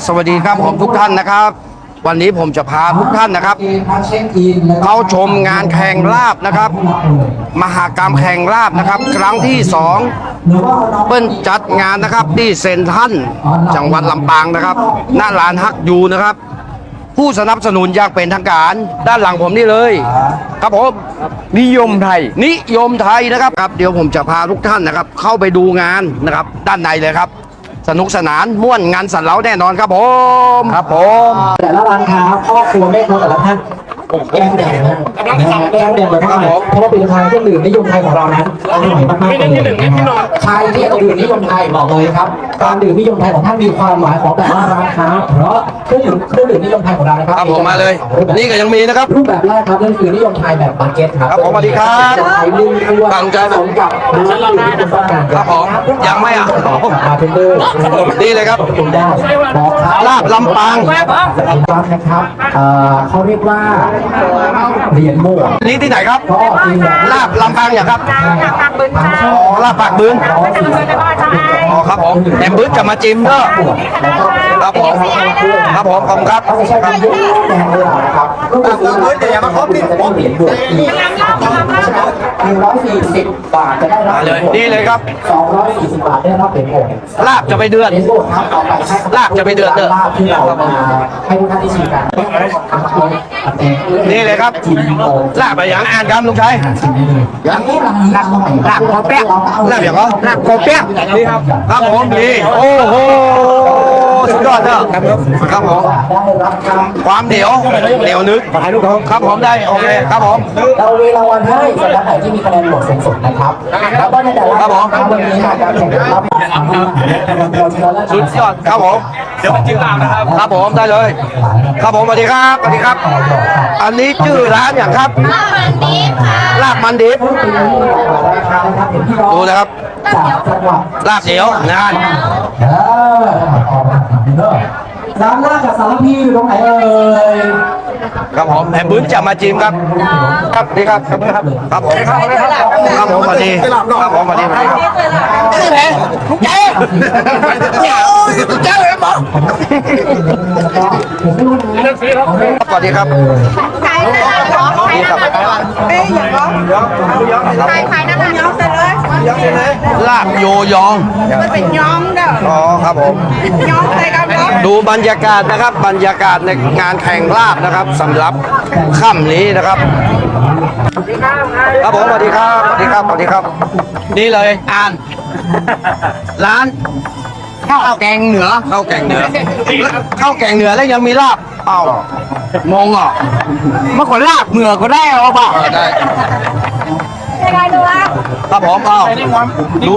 ดีครับสวัสดีครับผมทุกท่านนะครับ วันนี้ผมจะพาทุกท่านนะครับ เข้าชมงานแข่งลาบนะครับ มหากรรมแข่งลาบนะครับ ครั้งที่สองเปิ้ลจัดงานนะครับที่เซนทรันจังหวัดลำปางนะครับ หน้าร้านฮักยูนะครับ ผู้สนับสนุนอย่างเป็นทางการ ด้านหลังผมนี่เลย ครับผมนิยมไทย นิยมไทยนะครับครับ เดี๋ยวผมจะพาทุกท่านนะครับ เข้าไปดูงานนะครับ ด้านในเลยครับ สนุกสนานม่วนงานสันเล้าแน่นอนครับผม ครับผม แต่ละร้านค้าพ่อครัวแม่ครัวแต่ละท่าน แก้มแดงนะแก้มแดงเลยเพราะอะไรเพราะว่าเป็นทางเครื่องดื่มนิยมไทยของเรานั้นอร่อยมากๆเลยใครที่จะดื่มนิยมไทยบอกเลยครับ การดื่มนิยมไทยของท่านมีความหมายของแต่ละร้านค้าเพราะเครื่องดื่มเครื่องดื่มนิยมไทยของเรานะครับครับผมมาเลย นี่ก็ยังมีนะครับ รูปแบบแรกครับนั่นคือนิยมไทยแบบบาเก็ตครับครับผมสวัสดีครับจะใช้นึ่งตัวตั้งใจผสมกับน้ำดื่มที่คุณต้องการครับผมยังไม่อะบาร์เทนเดอร์นี่เลยครับคุณได้บอกครับลาบลำปางลำปางนะครับเอ่อเขาเรียกว่าเหรียญโม่นี่ที่ไหนครับก็จริงแบบลาบลำปางอย่างครับทางช่ออ๋อลาบปากบึ้งร้อยสี่สิบอ๋อครับผมแอมบึ้งจะมาจิ้มเด้อแล้วก็ครับผมครับผมขอบคุณครับเขาจะใช้เป็นยุคแดงเลยนะครับรูปแบบนี้จะได้เหรียญบวกอีก หนึ่งร้อยสี่สิบบาทจะได้รับมาเลย นี่เลยครับสองร้อยสี่สิบบาทได้รับเหรียญโม่ลาบจะไปเดือดเหรียญโม่ครับต่อไปให้ลาบจะไปเดือดเด้อลาบที่เรามาให้ทุกท่านได้ชิมกันนี่เลยครับ ชิมโม่ลาบไปอย่างอ่านครับลุงชัยชิมได้เลยอย่างนี้ร้านนี้อร่อยลาบคอแป๊ะลาบอย่างก็ลาบโกเปี๊ยะนี่ครับ ครับผมนี่โอ้โหสุดย อดเด้อครับผมได้รับการความเหนียวเหนียวนึกครับผมได้โอเคครับผมเรามีรางวัลให้สำหรับไหนที่มีคะแนนโหวตสูงสุดนะครับแล้วก็ในแต่ละครับผมวันนี้ค่ะการแข่งขันรับเราชนะสุดยอดครับผมเดี๋ยวมาจิ้มลาบนะครับครับผมได้เลย ครับผมสวัสดีครับสวัสดีครับ อันนี้ชื่อร้านอย่างครับลาบมันดิบปีนี้ราคานะครับเห็นที่ร้อดูงนะครับจากจังหวัดลาบเหนียวงานเออออกมาถามเด้อร้านแรกกับสารพีอยู่ตรงไหนเอ่ยครับผมแหมบึ้นจะมาจิ้มครับ ครับดีครับครับครับผมครับผมสวัสดีครับผมสวัสดีครับนี่แหละลุงเจ๊เนี่ยลุงเจ๊เลยบอกแล้วก็ผมไม่รู้นะสวัสดีครับขายขายของขายน้ำมันเอ้ยอย่าร้องขายขายน้ำมันย้อมเสร็จเลยลาบโยยองมันเป็นย้อมเด้ออ๋อครับผมย้อมใส่กับย้อม ดูบรรยากาศนะครับบรรยากาศในงานแข่งลาบนะครับสำหรับค่ำนี้นะครับครับผมสวัสดีครับสวัสดีครับสวัสดีครับ นี่เลยอ่าน ร้านข้าวแกงเหนือข้าวแกงเหนือข้าวแกงเหนือแล้วยังมีลาบเอ้ามองเหรอเมื่อก่อนลาบเหนือก็ได้เอาเปล่าได้ใครดูว่าครับผมเอ้าดู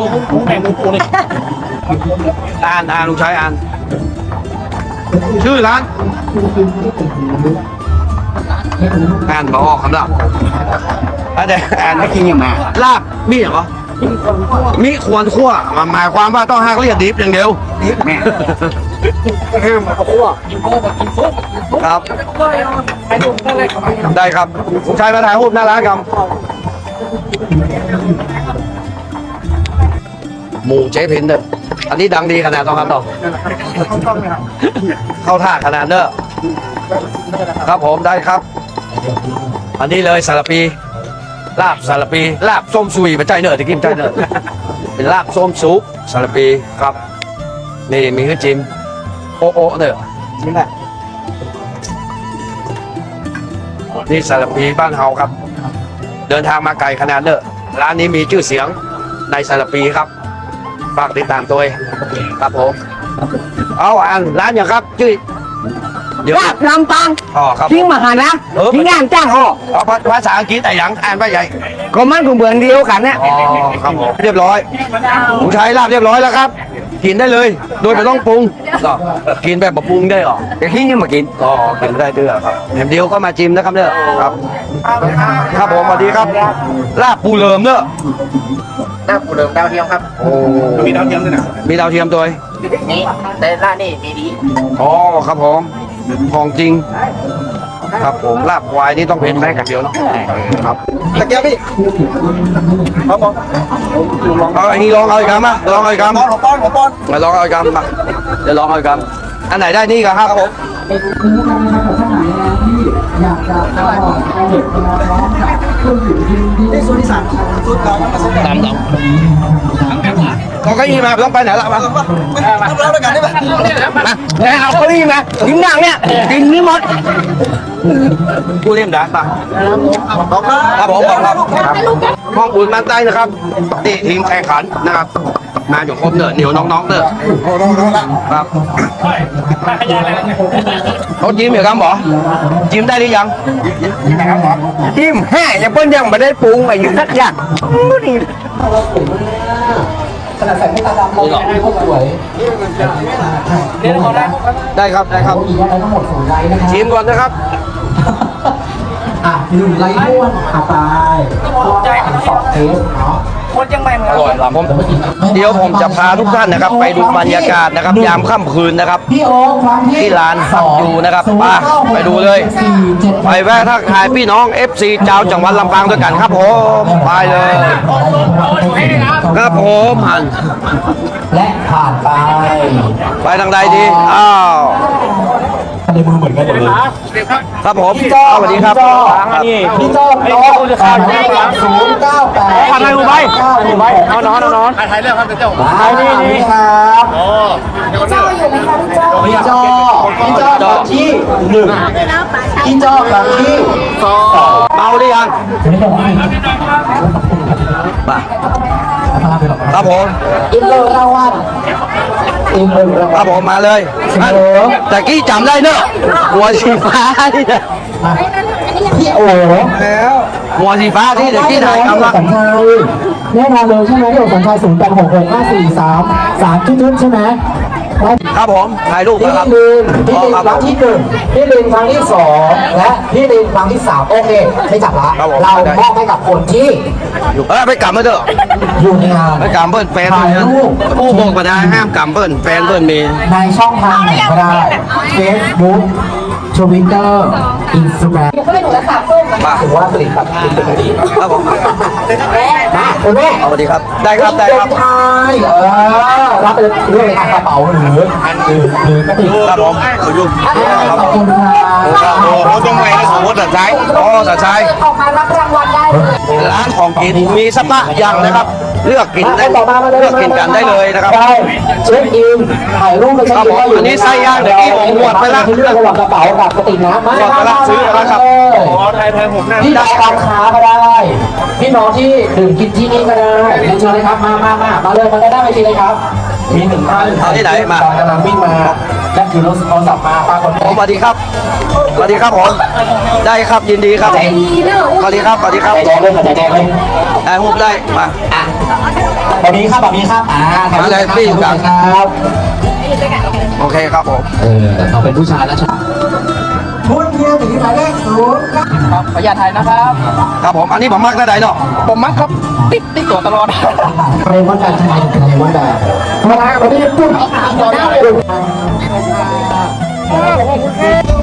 อ่านอ่านลุงชายอ่าน ชื่อร้านอ่านบอกคำลับอาจารย์อ่านไม่กินอย่างมาลาบมีเหรอมีควรคั่วหมายความว่าต้องหักเรียดดิบอย่างเดียวแม่ครับ ได้ครับลุงชายมาถ่ายรูปหน้าร้านครับห มูเจ๊เพนเด้ออันนี้ดังดีขนาดต้องครับต่อเข้าท่าขนาดเด้อครับผมได้ครับ อันนี้เลยสารปี ลาบสารปี ลาบส้มซุยไปใจเนอตะกี้ใจเนอเป็นลาบส้มซุปสารปีครับ นี่มีขึ้นจิมโอะโอะเด้อนี่แหละนี่สารปีบ้านเฮาครับ เดินทางมาไกลขนาดเนอะร้านนี้มีชื่อเสียงในสารปีครับ ฝากติดตามตัวเองครับผมเอาอ่านร้านอย่างครับชื่อเดี๋ยวลาบลำปางอ๋อครับ ทิ้งมาหานะเออ ทิ้งงานจ้างห่อเอาภาภาษาอังกฤษแต่ยังอ่านว่าใหญ่ก็มันก็เหมือนเดียวกันเนี่ยอ๋อครับผมเรียบร้อยผมใช้ลาบเรียบร้อยแล้วครับ กินได้เลย โดยไม่ต้องปรุงก็กินแบบบะปรุงได้หรอแต่ทิ้งยังมากินก็กินได้เด้อครับแหนมเดียวก็มาจิ้มนะครับเด้อครับ ครับผมสวัสดีครับ ลาบปูเหลิมเด้อ หน้าปูเดิมดาวเทียมครับ โอ้มีดาวเทียมด้วยนะมีดาวเทียมด้วยนี่แต่ร้านนี่มีดีอ๋อครับผมของจริง ครับผมลาบควายนี่ต้องเป็นแม่กันเดียวเนาะครับตะเกียบพี่ครับผมเอาอันนี้ลองเอาอีกคำมาลองเอาอีกคำป้อนป้อนป้อนมาลองเอาอีกคำมาเดี๋ยวลองเอาอีกครับอันไหนได้นี่ครับครับผมเป็นเนื้อกันนะครับท่านไหนนะที่อยากจะเอาเอาเด็กมาร้องกับเครื่องดื่มที่ที่สุนิสันสุดเราต้องมาสนใจตาม เอกก็เก้าอี้มาต้องไปไหนละมามาเอาเก้าอี้มากินหนังเนี่ยกินนี่หมดกูเล่มด่าปะครับผมบอกครับห้องอุ่นมาใต้นะครับนี่ทีมแข่งขันนะครับ มาอยู่ครบเนอะเหนียวน้องๆเนอะครับเขาจิ้มเหรอครับหมอจิ้มได้หรือยังจิ้มแห่ยังเพิ่นยังไม่ได้ปรุงไปอยู่สักอย่างขนาดใส่ไม่ตาดำเราไม่ค่อยสวยได้ครับได้ครับมีอะไรทั้งหมดศูนย์ไลน์นะครับชิมก่อนนะครับอะหนึ่งไลน์ม้วนอะไปสองเทสเนาะ อร่อยหลังผมเดี๋ยวผมจะพาทุกท่านนะครับ ไปดูบรรยากาศนะครับ ยามค่ำคืนนะครับ พี่โอ๊คครั้งที่ที่ร้านสองอยู่นะครับศูย์มาก้าหกไปดูเลยสี่เจ็ดไปแวะทักทายพี่น้อง FC เจ้าจังหวัดลำปางด้วยกันครับผมไปเลยครับผมหันและผ่านไป ไปทางใดดีอ้าว ในมือเหมือนกันหมดเลยครับผมพี่จ้อสวัสดีครับพี่จ้อครับพี่จ้อโต๊ะศูนย์เก้าแปดทำไมกูไปไปนอนนอนนอนถ่ายเรื่องครับเป็นเจ้ามานี่นี่ครับพี่จ้ออยู่ไหมคะพี่จ้อพี่จ้อครั้งที่หนึ่งพี่จ้อครั้งที่สองเมาหรือยังไม่ต้องให้มาพาไปหรอก ครับผมอินเตอร์รางวัลอินเตอร์รางควัรัลบผมมาเลยอันแต่กี้จำได้เนอะหัวสีฟ้าที่เนี่ยพี่โอ๋หัวสีฟ้าที่เด็กที่ถ่ายพี่ทำโอ๋ละสัญชัยแน่นอนเลยใช่ไหมพี่โอ๋สัญชัยศูนย์แปดหกหกห้าสี่สามสามชุดๆใช่ไหม ครับผมถ่ายรูปพี่นะครับ ลินพี่อ๋อลินครับครั้งที่หนึ่งพี่ลินครั้งที่สองและพี่ลินครั้งที่สามโอเคไม่จับละครับผม เรามอบให้กับคนที่เออไปกลับมาเถอะอยู่ในงาน ไปกลับเบิ้ลแฟนเบิ้ลนะผู้บอกมาได้ห้ามกลับเบิ้ลแฟนเบิ้ลมี ในช่องทางไหนก็ได้ Facebook Twitter Instagram มา ถือว่าผลิตภัณฑ์เป็นดีครับผมมาคุณแม่สวัสดีครับ ได้ครับ ได้ครับใช่เออรับไปเลยเรื่องอะไรอะกระเป๋าหรือหรือหรือกระติกครับผมขอบคุณขอบคุณครับ โอ้โหตรงไหนนะสมมติสัตว์ใช้อ๋อสัตว์ใช้ออกมารับรางวัลได้เลยร้านของกินมีสักมะอย่างนะครับ เลือกกินได้ต่อมามาเลยเลือกกินกันได้เลยนะครับได้เช็คอินถ่ายรูปไปเช็คอินครับผมว่าอยู่อันนี้ไส้ย่างเดี๋ยวนี้ผมหมดไปละที่เลือกระหว่างกระเป๋ากับกระติกน้ำมาหมดไปละซื้อแล้วครับอ๋อไทยไทยผมนะพี่น้องการค้าก็ได้ พี่น้องที่ดื่มกินที่นี่ก็ได้เรียนเชิญเลยครับ มามามามาเลยมาได้ไปทีเลยครับ มีหนึ่งท่านเอาที่ไหนมากำลังวิ่งมาและถือโทรศัพท์มาปรากฏผมสวัสดีครับสวัสดีครับผมได้ครับยินดีครับสวัสดีครับสวัสดีครับใจแดงเลยใจแดงเลยได้หุบได้มาแบบนี้ครับแบบนี้ครับอ่ามาเลยพี่อยู่กลางครับ โอเคครับผม เออเขาเป็นผู้ชายแล้วใช่พุ ครับขออนุญาตถ่ายนะครับครับผมอันนี้ผมมักได้ไหนเนาะผมมักครับติ๊กติ๊กตัวตลอดเรมอนแบบทำไมถึงเรมอนแบบเพราะว่าวันนี้พูดต่อหน้าเลย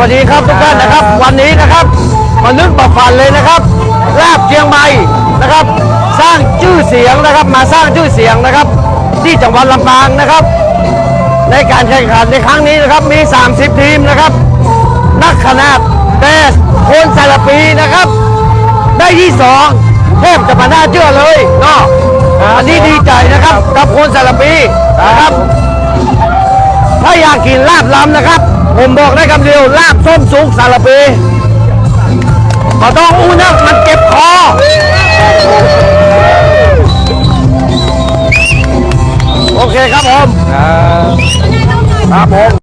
วัสดีครับทุกท่านนะครับ วันนี้นะครับมานึกมาฝันเลยนะครับลาบเชียงใหม่นะครับ สร้างชื่อเสียงนะครับ มาสร้างชื่อเสียงนะครับ ที่จังหวัดลำปางนะครับ ในการแข่งขันในครั้งนี้นะครับมี 30 ทีมนะครับ นักขนาดแต่คนสารปีนะครับ ได้ที่สองแทบจะมาหน่าเชื่อเลยเนาะอันนี้ดีใจนะครับกับคนสารปีนะครับ ถ้าอยากกินลาบลำนะครับ ผมบอกได้คำเดียวลาบส้มสุกสารปีก็ต้องอู้นักมันเจ็บคอโอเคครับผมครับผม